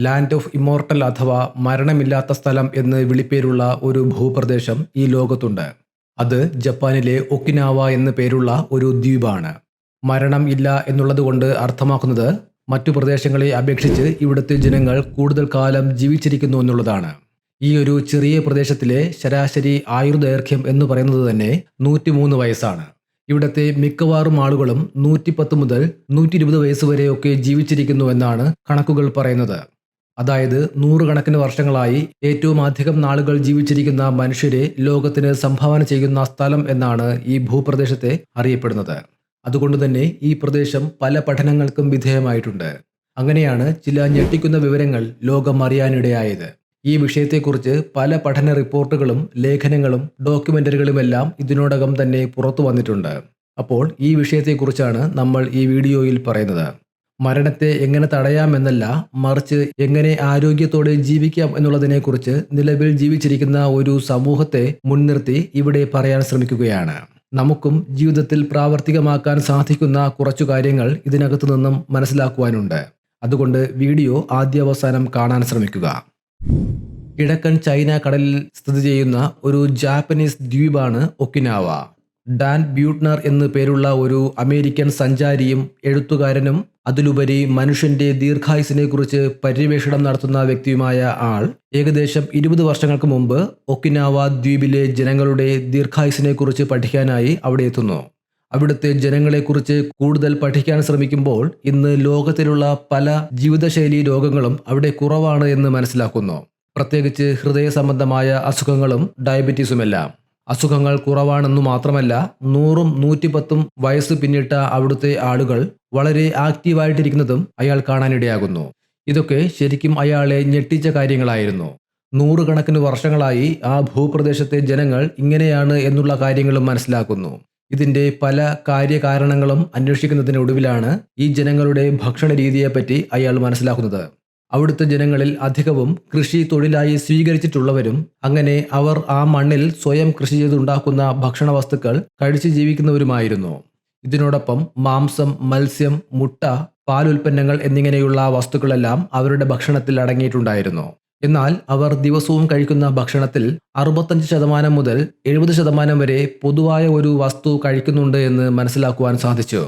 Land of immortal അഥവാ മരണമില്ലാത്ത സ്ഥലം എന്ന് വിളിപ്പേരുള്ള ഒരു ഭൂപ്രദേശം ഈ ലോകത്തുണ്ട്. അത് ജപ്പാനിലെ ഒക്കിനാവ എന്ന് പേരുള്ള ഒരു ദ്വീപാണ്. മരണം ഇല്ല എന്നുള്ളതുകൊണ്ട് അർത്ഥമാക്കുന്നത് മറ്റു പ്രദേശങ്ങളെ അപേക്ഷിച്ച് ഇവിടുത്തെ ജനങ്ങൾ കൂടുതൽ കാലം ജീവിച്ചിരിക്കുന്നു എന്നുള്ളതാണ്. ഈ ഒരു ചെറിയ പ്രദേശത്തിലെ ശരാശരി ആയുർദൈർഘ്യം എന്ന് പറയുന്നത് തന്നെ നൂറ്റിമൂന്ന് വയസ്സാണ്. ഇവിടുത്തെ മിക്കവാറും ആളുകളും നൂറ്റിപ്പത്ത് മുതൽ നൂറ്റി വയസ്സ് വരെയൊക്കെ ജീവിച്ചിരിക്കുന്നു എന്നാണ് കണക്കുകൾ പറയുന്നത്. അതായത് നൂറുകണക്കിന് വർഷങ്ങളായി ഏറ്റവും അധികം നാളുകൾ ജീവിച്ചിരിക്കുന്ന മനുഷ്യരെ ലോകത്തിന് സംഭാവന ചെയ്യുന്ന സ്ഥലം എന്നാണ് ഈ ഭൂപ്രദേശത്തെ അറിയപ്പെടുന്നത്. അതുകൊണ്ട് തന്നെ ഈ പ്രദേശം പല പഠനങ്ങൾക്കും വിധേയമായിട്ടുണ്ട്. അങ്ങനെയാണ് ചില ഞെട്ടിക്കുന്ന വിവരങ്ങൾ ലോകം അറിയാനിടയായത്. ഈ വിഷയത്തെക്കുറിച്ച് പല പഠന റിപ്പോർട്ടുകളും ലേഖനങ്ങളും ഡോക്യുമെന്ററികളുമെല്ലാം ഇതിനോടകം തന്നെ പുറത്തു വന്നിട്ടുണ്ട്. അപ്പോൾ ഈ വിഷയത്തെക്കുറിച്ചാണ് നമ്മൾ ഈ വീഡിയോയിൽ പറയുന്നത്. മരണത്തെ എങ്ങനെ തടയാമെന്നല്ല മറിച്ച് എങ്ങനെ ആരോഗ്യത്തോടെ ജീവിക്കാം എന്നുള്ളതിനെക്കുറിച്ച് നിലവിൽ ജീവിച്ചിരിക്കുന്ന ഒരു സമൂഹത്തെ മുൻനിർത്തി ഇവിടെ പറയാൻ ശ്രമിക്കുകയാണ്. നമുക്കും ജീവിതത്തിൽ പ്രാവർത്തികമാക്കാൻ സാധിക്കുന്ന കുറച്ചു കാര്യങ്ങൾ ഇതിനകത്തു നിന്നും മനസ്സിലാക്കുവാനുണ്ട്. അതുകൊണ്ട് വീഡിയോ ആദ്യാവസാനം കാണാൻ ശ്രമിക്കുക. കിഴക്കൻ ചൈന കടലിൽ സ്ഥിതി ചെയ്യുന്ന ഒരു ജാപ്പനീസ് ദ്വീപാണ് ഒക്കിനാവ. ഡാൻ ബ്യൂട്ട്നർ എന്നു പേരുള്ള ഒരു അമേരിക്കൻ സഞ്ചാരിയും എഴുത്തുകാരനും അതിലുപരി മനുഷ്യന്റെ ദീർഘായുസിനെ കുറിച്ച് പര്യവേഷണം നടത്തുന്ന വ്യക്തിയുമായ ആൾ ഏകദേശം ഇരുപത് വർഷങ്ങൾക്ക് മുമ്പ് ഒക്കിനാവ ദ്വീപിലെ ജനങ്ങളുടെ ദീർഘായുസിനെ കുറിച്ച് പഠിക്കാനായി അവിടെ എത്തുന്നു. അവിടുത്തെ ജനങ്ങളെക്കുറിച്ച് കൂടുതൽ പഠിക്കാൻ ശ്രമിക്കുമ്പോൾ ഇന്ന് ലോകത്തിലുള്ള പല ജീവിതശൈലി രോഗങ്ങളും അവിടെ കുറവാണ് എന്ന് മനസ്സിലാക്കുന്നു. പ്രത്യേകിച്ച് ഹൃദയ സംബന്ധമായ അസുഖങ്ങളും ഡയബറ്റീസുമെല്ലാം. അസുഖങ്ങൾ കുറവാണെന്നു മാത്രമല്ല നൂറും നൂറ്റിപ്പത്തും വയസ്സ് പിന്നിട്ട അവിടുത്തെ ആളുകൾ വളരെ ആക്റ്റീവായിട്ടിരിക്കുന്നതും അയാൾ കാണാനിടയാകുന്നു. ഇതൊക്കെ ശരിക്കും അയാളെ ഞെട്ടിച്ച കാര്യങ്ങളായിരുന്നു. നൂറുകണക്കിന് വർഷങ്ങളായി ആ ഭൂപ്രദേശത്തെ ജനങ്ങൾ ഇങ്ങനെയാണ് എന്നുള്ള കാര്യങ്ങളും മനസ്സിലാക്കുന്നു. ഇതിന്റെ പല കാര്യകാരണങ്ങളും അന്വേഷിക്കുന്നതിനൊടുവിലാണ് ഈ ജനങ്ങളുടെ ഭക്ഷണ രീതിയെപ്പറ്റി അയാൾ മനസ്സിലാക്കുന്നത്. അവിടുത്തെ ജനങ്ങളിൽ അധികവും കൃഷി തൊഴിലായി സ്വീകരിച്ചിട്ടുള്ളവരും അങ്ങനെ അവർ ആ മണ്ണിൽ സ്വയം കൃഷി ചെയ്തുണ്ടാക്കുന്ന ഭക്ഷണ വസ്തുക്കൾ കഴിച്ചു ജീവിക്കുന്നവരുമായിരുന്നു. ഇതിനോടൊപ്പം മാംസം മത്സ്യം മുട്ട പാലുൽപ്പന്നങ്ങൾ എന്നിങ്ങനെയുള്ള വസ്തുക്കളെല്ലാം അവരുടെ ഭക്ഷണത്തിൽ അടങ്ങിയിട്ടുണ്ടായിരുന്നു. എന്നാൽ അവർ ദിവസവും കഴിക്കുന്ന ഭക്ഷണത്തിൽ അറുപത്തഞ്ച് ശതമാനം മുതൽ എഴുപത് ശതമാനം വരെ പൊതുവായ ഒരു വസ്തു കഴിക്കുന്നുണ്ട് എന്ന് മനസ്സിലാക്കുവാൻ സാധിച്ചു.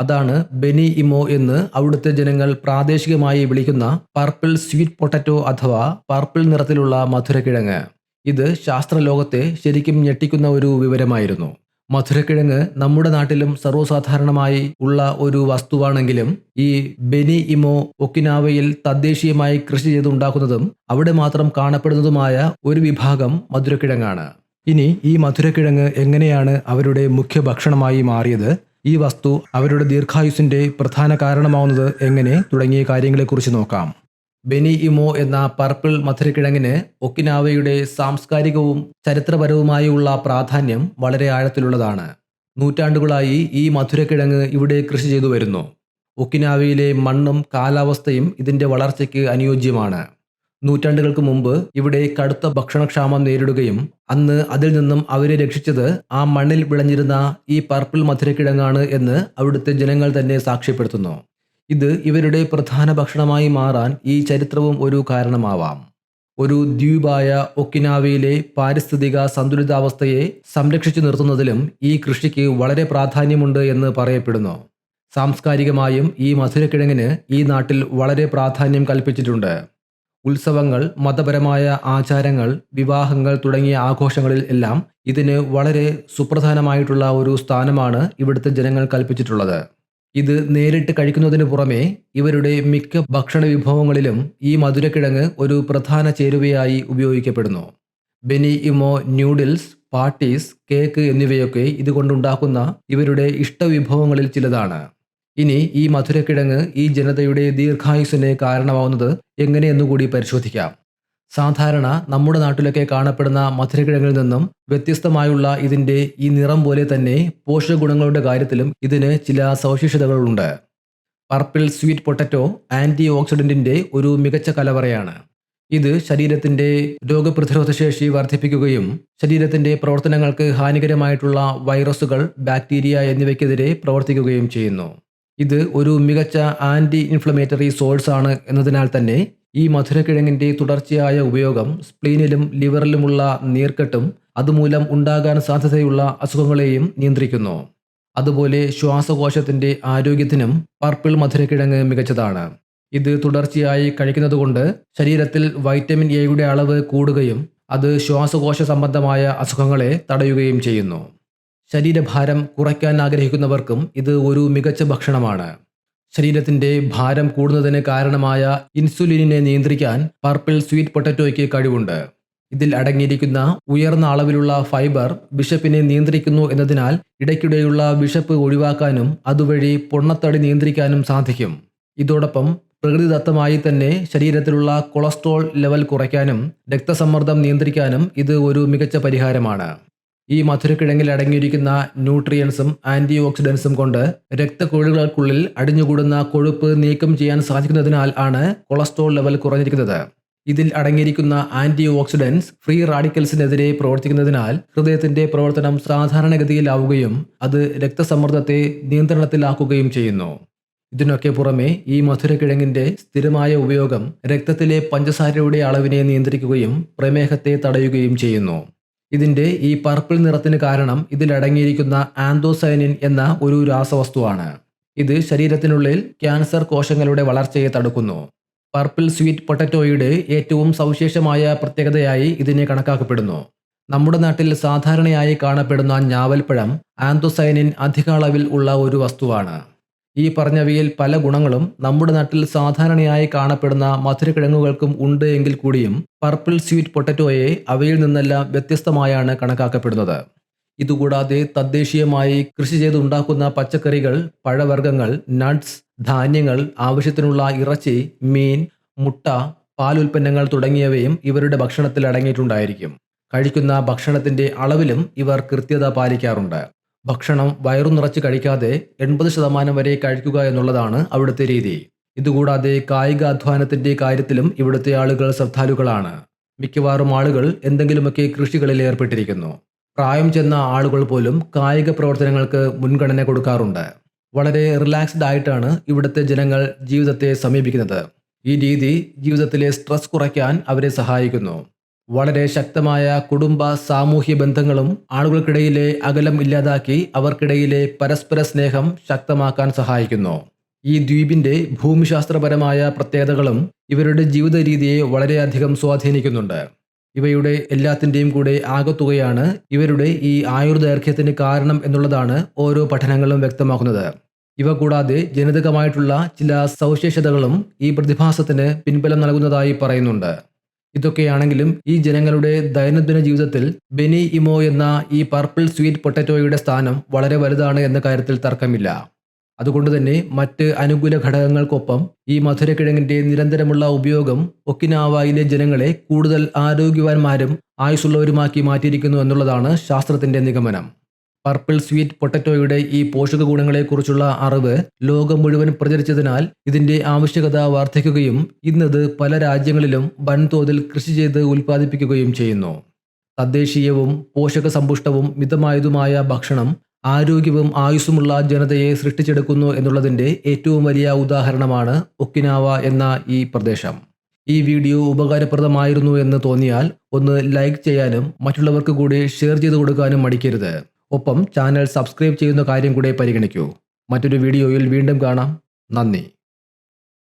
അതാണ് ബെനി ഇമോ എന്ന് അവിടുത്തെ ജനങ്ങൾ പ്രാദേശികമായി വിളിക്കുന്ന പർപ്പിൾ സ്വീറ്റ് പൊട്ടറ്റോ അഥവാ പർപ്പിൾ നിറത്തിലുള്ള മധുരക്കിഴങ്ങ്. ഇത് ശാസ്ത്രലോകത്തെ ശരിക്കും ഞെട്ടിക്കുന്ന ഒരു വിവരമായിരുന്നു. മധുരക്കിഴങ്ങ് നമ്മുടെ നാട്ടിലും സർവസാധാരണമായി ഉള്ള ഒരു വസ്തുവാണെങ്കിലും ഈ ബെനി ഇമോ ഒക്കിനാവയിൽ തദ്ദേശീയമായി കൃഷി ചെയ്തുണ്ടാക്കുന്നതും അവിടെ മാത്രം കാണപ്പെടുന്നതുമായ ഒരു വിഭാഗം മധുരക്കിഴങ്ങാണ്. ഇനി ഈ മധുരക്കിഴങ്ങ് എങ്ങനെയാണ് അവരുടെ മുഖ്യ ഭക്ഷണമായി മാറിയത്? ഈ വസ്തു അവരുടെ ദീർഘായുസിന്റെ പ്രധാന കാരണമാവുന്നത് എങ്ങനെ തുടങ്ങിയ കാര്യങ്ങളെക്കുറിച്ച് നോക്കാം. ബെനി ഇമോ എന്ന പർപ്പിൾ മധുരക്കിഴങ്ങിന് ഒക്കിനാവയുടെ സാംസ്കാരികവും ചരിത്രപരവുമായുള്ള പ്രാധാന്യം വളരെ ആഴത്തിലുള്ളതാണ്. നൂറ്റാണ്ടുകളായി ഈ മധുരക്കിഴങ്ങ് ഇവിടെ കൃഷി ചെയ്തു വരുന്നു. ഒക്കിനാവയിലെ മണ്ണും കാലാവസ്ഥയും ഇതിന്റെ വളർച്ചയ്ക്ക് അനുയോജ്യമാണ്. നൂറ്റാണ്ടുകൾക്ക് മുമ്പ് ഇവിടെ കടുത്ത ഭക്ഷണക്ഷാമം നേരിടുകയും അന്ന് അതിൽ നിന്നും അവരെ രക്ഷിച്ചത് ആ മണ്ണിൽ വിളഞ്ഞിരുന്ന ഈ പർപ്പിൾ മധുരക്കിഴങ്ങാണ് എന്ന് അവിടുത്തെ ജനങ്ങൾ തന്നെ സാക്ഷ്യപ്പെടുത്തുന്നു. ഇത് ഇവരുടെ പ്രധാന ഭക്ഷണമായി മാറാൻ ഈ ചരിത്രവും ഒരു കാരണമാവാം. ഒരു ദ്വീപായ ഒക്കിനാവയിലെ പാരിസ്ഥിതിക സന്തുലിതാവസ്ഥയെ സംരക്ഷിച്ചു നിർത്തുന്നതിലും ഈ കൃഷിക്ക് വളരെ പ്രാധാന്യമുണ്ട് എന്ന് പറയപ്പെടുന്നു. സാംസ്കാരികമായും ഈ മധുരക്കിഴങ്ങിന് ഈ നാട്ടിൽ വളരെ പ്രാധാന്യം കൽപ്പിച്ചിട്ടുണ്ട്. ഉത്സവങ്ങൾ മതപരമായ ആചാരങ്ങൾ വിവാഹങ്ങൾ തുടങ്ങിയ ആഘോഷങ്ങളിൽ എല്ലാം ഇതിന് വളരെ സുപ്രധാനമായിട്ടുള്ള ഒരു സ്ഥാനമാണ് ഇവിടുത്തെ ജനങ്ങൾ കൽപ്പിച്ചിട്ടുള്ളത്. ഇത് നേരിട്ട് കഴിക്കുന്നതിന് പുറമെ ഇവരുടെ മിക്ക ഭക്ഷണ വിഭവങ്ങളിലും ഈ മധുരക്കിഴങ്ങ് ഒരു പ്രധാന ചേരുവയായി ഉപയോഗിക്കപ്പെടുന്നു. Beni imo noodles patties cake എന്നിവയൊക്കെ ഇതുകൊണ്ടുണ്ടാക്കുന്ന ഇവരുടെ ഇഷ്ടവിഭവങ്ങളിൽ ചിലതാണ്. ഇനി ഈ മധുരക്കിഴങ്ങ് ഈ ജനതയുടെ ദീർഘായുസിന് കാരണമാവുന്നത് എങ്ങനെയെന്നുകൂടി പരിശോധിക്കാം. സാധാരണ നമ്മുടെ നാട്ടിലൊക്കെ കാണപ്പെടുന്ന മധുരക്കിഴങ്ങിൽ നിന്നും വ്യത്യസ്തമായുള്ള ഇതിന്റെ ഈ നിറം പോലെ തന്നെ പോഷകഗുണങ്ങളുടെ കാര്യത്തിലും ഇതിന് ചില സവിശേഷതകളുണ്ട്. പർപ്പിൾ സ്വീറ്റ് പൊട്ടറ്റോ ആന്റി ഓക്സിഡന്റിന്റെ ഒരു മികച്ച കലവറയാണ്. ഇത് ശരീരത്തിന്റെ രോഗപ്രതിരോധ ശേഷി വർദ്ധിപ്പിക്കുകയും ശരീരത്തിന്റെ പ്രവർത്തനങ്ങൾക്ക് ഹാനികരമായിട്ടുള്ള വൈറസുകൾ ബാക്ടീരിയ എന്നിവയ്ക്കെതിരെ പ്രവർത്തിക്കുകയും ചെയ്യുന്നു. ഇത് ഒരു മികച്ച ആന്റി ഇൻഫ്ലമേറ്ററി സോഴ്സ് ആണ് എന്നതിനാൽ തന്നെ ഈ മധുരക്കിഴങ്ങിന്റെ തുടർച്ചയായ ഉപയോഗം സ്പ്ലീനിലും ലിവറിലുമുള്ള നീർക്കെട്ടും അതുമൂലം ഉണ്ടാകാൻ സാധ്യതയുള്ള അസുഖങ്ങളെയും നിയന്ത്രിക്കുന്നു. അതുപോലെ ശ്വാസകോശത്തിന്റെ ആരോഗ്യത്തിനും പർപ്പിൾ മധുരക്കിഴങ്ങ് മികച്ചതാണ്. ഇത് തുടർച്ചയായി കഴിക്കുന്നതുകൊണ്ട് ശരീരത്തിൽ വൈറ്റമിൻ എയുടെ അളവ് കൂടുകയും അത് ശ്വാസകോശ സംബന്ധമായ അസുഖങ്ങളെ തടയുകയും ചെയ്യുന്നു. ശരീരഭാരം കുറയ്ക്കാൻ ആഗ്രഹിക്കുന്നവർക്കും ഇത് ഒരു മികച്ച ഭക്ഷണമാണ്. ശരീരത്തിന്റെ ഭാരം കൂടുന്നതിന് കാരണമായ ഇൻസുലിനെ നിയന്ത്രിക്കാൻ പർപ്പിൾ സ്വീറ്റ് പൊട്ടറ്റോയ്ക്ക് കഴിവുണ്ട്. ഇതിൽ അടങ്ങിയിരിക്കുന്ന ഉയർന്ന അളവിലുള്ള ഫൈബർ ബിഷപ്പിനെ നിയന്ത്രിക്കുന്നു എന്നതിനാൽ ഇടയ്ക്കിടെയുള്ള ബിഷപ്പ് ഒഴിവാക്കാനും അതുവഴി പൊണ്ണത്തടി നിയന്ത്രിക്കാനും സാധിക്കും. ഇതോടൊപ്പം പ്രകൃതിദത്തമായി തന്നെ ശരീരത്തിലുള്ള കൊളസ്ട്രോൾ ലെവൽ കുറയ്ക്കാനും രക്തസമ്മർദ്ദം നിയന്ത്രിക്കാനും ഇത് ഒരു മികച്ച പരിഹാരമാണ്. ഈ മധുരക്കിഴങ്ങിൽ അടങ്ങിയിരിക്കുന്ന ന്യൂട്രിയൻസും ആന്റി ഓക്സിഡൻസും കൊണ്ട് രക്തക്കുഴലുകൾക്കുള്ളിൽ അടിഞ്ഞുകൂടുന്ന കൊഴുപ്പ് നീക്കം ചെയ്യാൻ സാധിക്കുന്നതിനാൽ ആണ് കൊളസ്ട്രോൾ ലെവൽ കുറഞ്ഞിരിക്കുന്നത്. ഇതിൽ അടങ്ങിയിരിക്കുന്ന ആന്റി ഓക്സിഡൻസ് ഫ്രീ റാഡിക്കൽസിനെതിരെ പ്രവർത്തിക്കുന്നതിനാൽ ഹൃദയത്തിന്റെ പ്രവർത്തനം സാധാരണഗതിയിലാവുകയും അത് രക്തസമ്മർദ്ദത്തെ നിയന്ത്രണത്തിലാക്കുകയും ചെയ്യുന്നു. ഇതിനൊക്കെ പുറമെ ഈ മധുരക്കിഴങ്ങിന്റെ സ്ഥിരമായ ഉപയോഗം രക്തത്തിലെ പഞ്ചസാരയുടെ അളവിനെ നിയന്ത്രിക്കുകയും പ്രമേഹത്തെ തടയുകയും ചെയ്യുന്നു. ഇതിന്റെ ഈ പർപ്പിൾ നിറത്തിന് കാരണം ഇതിലടങ്ങിയിരിക്കുന്ന ആന്തോസൈനിൻ എന്ന ഒരു രാസവസ്തുവാണ്. ഇത് ശരീരത്തിനുള്ളിൽ ക്യാൻസർ കോശങ്ങളുടെ വളർച്ചയെ തടുക്കുന്നു. പർപ്പിൾ സ്വീറ്റ് പൊട്ടറ്റോയുടെ ഏറ്റവും സവിശേഷമായ പ്രത്യേകതയായി ഇതിനെ കണക്കാക്കപ്പെടുന്നു. നമ്മുടെ നാട്ടിൽ സാധാരണയായി കാണപ്പെടുന്ന ഞാവൽപ്പഴം ആന്തോസൈനിൻ അധിക അളവിൽ ഉള്ള ഒരു വസ്തുവാണ്. ഈ പറഞ്ഞവയിൽ പല ഗുണങ്ങളും നമ്മുടെ നാട്ടിൽ സാധാരണയായി കാണപ്പെടുന്ന മധുരക്കിഴങ്ങുകൾക്കും ഉണ്ട് എങ്കിൽ കൂടിയും പർപ്പിൾ സ്വീറ്റ് പൊട്ടറ്റോയെ അവയിൽ നിന്നെല്ലാം വ്യത്യസ്തമായാണ് കണക്കാക്കപ്പെടുന്നത്. ഇതുകൂടാതെ തദ്ദേശീയമായി കൃഷി ചെയ്തുണ്ടാക്കുന്ന പച്ചക്കറികൾ പഴവർഗങ്ങൾ നട്ട്സ് ധാന്യങ്ങൾ ആവശ്യത്തിനുള്ള ഇറച്ചി മീൻ മുട്ട പാലുൽപ്പന്നങ്ങൾ തുടങ്ങിയവയും ഇവരുടെ ഭക്ഷണത്തിൽ അടങ്ങിയിട്ടുണ്ടായിരിക്കും. കഴിക്കുന്ന ഭക്ഷണത്തിന്റെ അളവിലും ഇവർ കൃത്യത പാലിക്കാറുണ്ട്. ഭക്ഷണം വയറു നിറച്ച് കഴിക്കാതെ എൺപത് ശതമാനം വരെ കഴിക്കുക എന്നുള്ളതാണ് അവിടുത്തെ രീതി. ഇതുകൂടാതെ കായിക അധ്വാനത്തിന്റെ കാര്യത്തിലും ഇവിടുത്തെ ആളുകൾ ശ്രദ്ധാലുക്കളാണ്. മിക്കവാറും ആളുകൾ എന്തെങ്കിലുമൊക്കെ കൃഷികളിൽ ഏർപ്പെട്ടിരിക്കുന്നു. പ്രായം ചെന്ന ആളുകൾ പോലും കായിക പ്രവർത്തനങ്ങൾക്ക് മുൻഗണന കൊടുക്കാറുണ്ട്. വളരെ റിലാക്സ്ഡ് ആയിട്ടാണ് ഇവിടുത്തെ ജനങ്ങൾ ജീവിതത്തെ സമീപിക്കുന്നത്. ഈ രീതി ജീവിതത്തിലെ സ്ട്രെസ് കുറയ്ക്കാൻ അവരെ സഹായിക്കുന്നു. വളരെ ശക്തമായ കുടുംബ സാമൂഹ്യ ബന്ധങ്ങളും ആളുകൾക്കിടയിലെ അകലം ഇല്ലാതാക്കി അവർക്കിടയിലെ പരസ്പര സ്നേഹം ശക്തമാക്കാൻ സഹായിക്കുന്നു. ഈ ദ്വീപിന്റെ ഭൂമിശാസ്ത്രപരമായ പ്രത്യേകതകളും ഇവരുടെ ജീവിത രീതിയെ വളരെയധികം സ്വാധീനിക്കുന്നുണ്ട്. ഇവയുടെ എല്ലാത്തിന്റെയും കൂടെ ആകത്തുകയാണ് ഇവരുടെ ഈ ആയുർദൈർഘ്യത്തിന് കാരണം എന്നുള്ളതാണ് ഓരോ പഠനങ്ങളും വ്യക്തമാക്കുന്നത്. ഇവ കൂടാതെ ജനിതകമായിട്ടുള്ള ചില സവിശേഷതകളും ഈ പ്രതിഭാസത്തിന് പിൻബലം നൽകുന്നതായി പറയുന്നുണ്ട്. ഇതൊക്കെയാണെങ്കിലും ഈ ജനങ്ങളുടെ ദൈനംദിന ജീവിതത്തിൽ ബെനി ഇമോ എന്ന ഈ പർപ്പിൾ സ്വീറ്റ് പൊട്ടറ്റോയുടെ സ്ഥാനം വളരെ വലുതാണ് എന്ന കാര്യത്തിൽ തർക്കമില്ല. അതുകൊണ്ട് തന്നെ മറ്റ് അനുകൂല ഘടകങ്ങൾക്കൊപ്പം ഈ മധുരക്കിഴങ്ങിന്റെ നിരന്തരമുള്ള ഉപയോഗം ഒക്കിനാവായിലെ ജനങ്ങളെ കൂടുതൽ ആരോഗ്യവാന്മാരും ആയുസ്സുള്ളവരുമാക്കി മാറ്റിയിരിക്കുന്നു എന്നുള്ളതാണ് ശാസ്ത്രത്തിന്റെ നിഗമനം. പർപ്പിൾ സ്വീറ്റ് പൊട്ടറ്റോയുടെ ഈ പോഷക ഗുണങ്ങളെക്കുറിച്ചുള്ള അറിവ് ലോകം മുഴുവൻ പ്രചരിച്ചതിനാൽ ഇതിന്റെ ആവശ്യകത വർദ്ധിക്കുകയും ഇന്നത് പല രാജ്യങ്ങളിലും വൻതോതിൽ കൃഷി ചെയ്ത് ഉൽപ്പാദിപ്പിക്കുകയും ചെയ്യുന്നു. തദ്ദേശീയവും പോഷക സമ്പുഷ്ടവും മിതമായതുമായ ഭക്ഷണം ആരോഗ്യവും ആയുസ്സുമുള്ള ജനതയെ സൃഷ്ടിച്ചെടുക്കുന്നു എന്നുള്ളതിന്റെ ഏറ്റവും വലിയ ഉദാഹരണമാണ് ഒക്കിനാവ എന്ന ഈ പ്രദേശം. ഈ വീഡിയോ ഉപകാരപ്രദമായിരുന്നു എന്ന് തോന്നിയാൽ ഒന്ന് ലൈക്ക് ചെയ്യാനും മറ്റുള്ളവർക്ക് കൂടി ഷെയർ ചെയ്തു കൊടുക്കാനും മടിക്കരുത്. ഒപ്പം ചാനൽ സബ്സ്ക്രൈബ് ചെയ്യുന്ന കാര്യം കൂടെ പരിഗണിക്കൂ. മറ്റൊരു വീഡിയോയിൽ വീണ്ടും കാണാം. നന്ദി.